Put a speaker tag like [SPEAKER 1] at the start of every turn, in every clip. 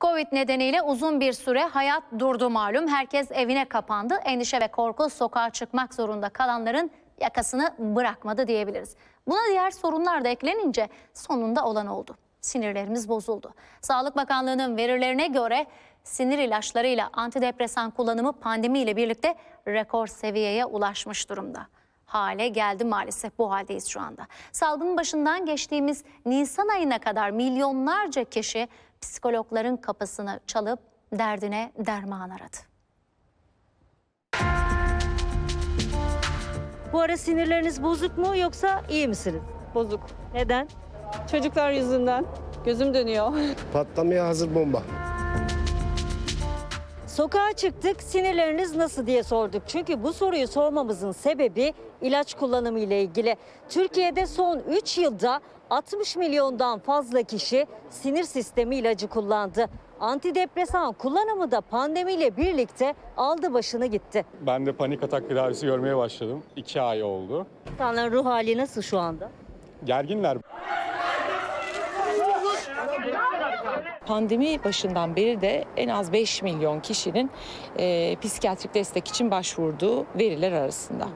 [SPEAKER 1] Covid nedeniyle uzun bir süre hayat durdu malum. Herkes evine kapandı. Endişe ve korku sokağa çıkmak zorunda kalanların yakasını bırakmadı diyebiliriz. Buna diğer sorunlar da eklenince sonunda olan oldu. Sinirlerimiz bozuldu. Sağlık Bakanlığı'nın verilerine göre sinir ilaçlarıyla antidepresan kullanımı pandemiyle birlikte rekor seviyeye ulaşmış durumda hale geldi maalesef bu haldeyiz şu anda. Salgının başından geçtiğimiz Nisan ayına kadar milyonlarca kişi psikologların kapısını çalıp derdine derman aradı.
[SPEAKER 2] Bu ara sinirleriniz bozuk mu yoksa iyi misiniz?
[SPEAKER 3] Bozuk.
[SPEAKER 2] Neden?
[SPEAKER 3] Çocuklar yüzünden gözüm dönüyor.
[SPEAKER 4] Patlamaya hazır bomba.
[SPEAKER 2] Sokağa çıktık, sinirleriniz nasıl diye sorduk. Çünkü bu soruyu sormamızın sebebi ilaç kullanımı ile ilgili. Türkiye'de son 3 yılda 60 milyondan fazla kişi sinir sistemi ilacı kullandı. Antidepresan kullanımı da pandemiyle birlikte aldı başını gitti.
[SPEAKER 5] Ben de panik atak tedavisi görmeye başladım. İki ay oldu.
[SPEAKER 2] İnsanların ruh hali nasıl şu anda?
[SPEAKER 5] Gerginler.
[SPEAKER 6] Pandemi başından beri de en az 5 milyon kişinin e, psikiyatrik destek için başvurduğu veriler arasında.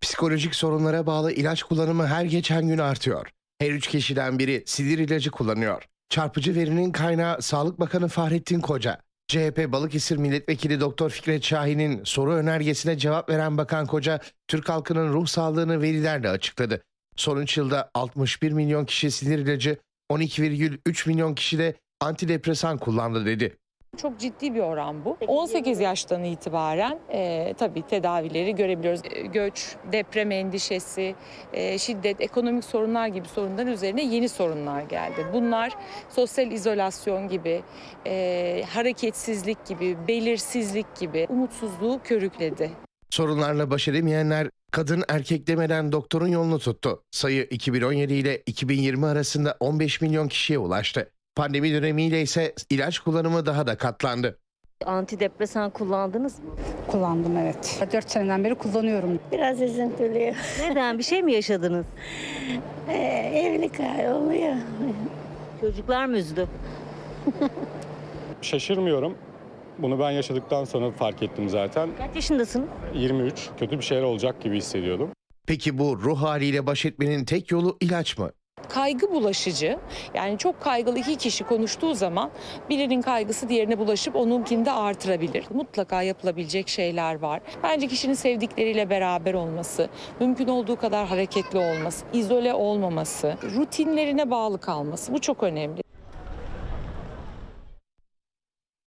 [SPEAKER 4] Psikolojik sorunlara bağlı ilaç kullanımı her geçen gün artıyor. Her üç kişiden biri sinir ilacı kullanıyor. Çarpıcı verinin kaynağı Sağlık Bakanı Fahrettin Koca. CHP Balıkesir Milletvekili Doktor Fikret Şahin'in soru önergesine cevap veren Bakan Koca, Türk halkının ruh sağlığını verilerle açıkladı. Son 3 yılda 61 milyon kişi sinir ilacı, 12,3 milyon kişi de antidepresan kullandı dedi.
[SPEAKER 6] Çok ciddi bir oran bu. 18 yaştan itibaren e, tabii tedavileri görebiliyoruz. E, göç, deprem endişesi, e, şiddet, ekonomik sorunlar gibi sorunlar üzerine yeni sorunlar geldi. Bunlar sosyal izolasyon gibi, e, hareketsizlik gibi, belirsizlik gibi umutsuzluğu körükledi.
[SPEAKER 4] Sorunlarla baş edemeyenler kadın erkek demeden doktorun yolunu tuttu. Sayı 2017 ile 2020 arasında 15 milyon kişiye ulaştı. Pandemi dönemiyle ise ilaç kullanımı daha da katlandı.
[SPEAKER 2] Antidepresan kullandınız mı?
[SPEAKER 7] Kullandım evet. 4 seneden beri kullanıyorum.
[SPEAKER 8] Biraz üzüntülüyor.
[SPEAKER 2] Neden? Bir şey mi yaşadınız?
[SPEAKER 8] Ee, evlilik hali oluyor.
[SPEAKER 2] Çocuklar mı üzdü?
[SPEAKER 5] Şaşırmıyorum. Bunu ben yaşadıktan sonra fark ettim zaten.
[SPEAKER 2] Kaç yaşındasın?
[SPEAKER 5] 23. Kötü bir şeyler olacak gibi hissediyordum.
[SPEAKER 4] Peki bu ruh haliyle baş etmenin tek yolu ilaç mı?
[SPEAKER 6] Kaygı bulaşıcı. Yani çok kaygılı iki kişi konuştuğu zaman birinin kaygısı diğerine bulaşıp onunkini de artırabilir. Mutlaka yapılabilecek şeyler var. Bence kişinin sevdikleriyle beraber olması, mümkün olduğu kadar hareketli olması, izole olmaması, rutinlerine bağlı kalması bu çok önemli.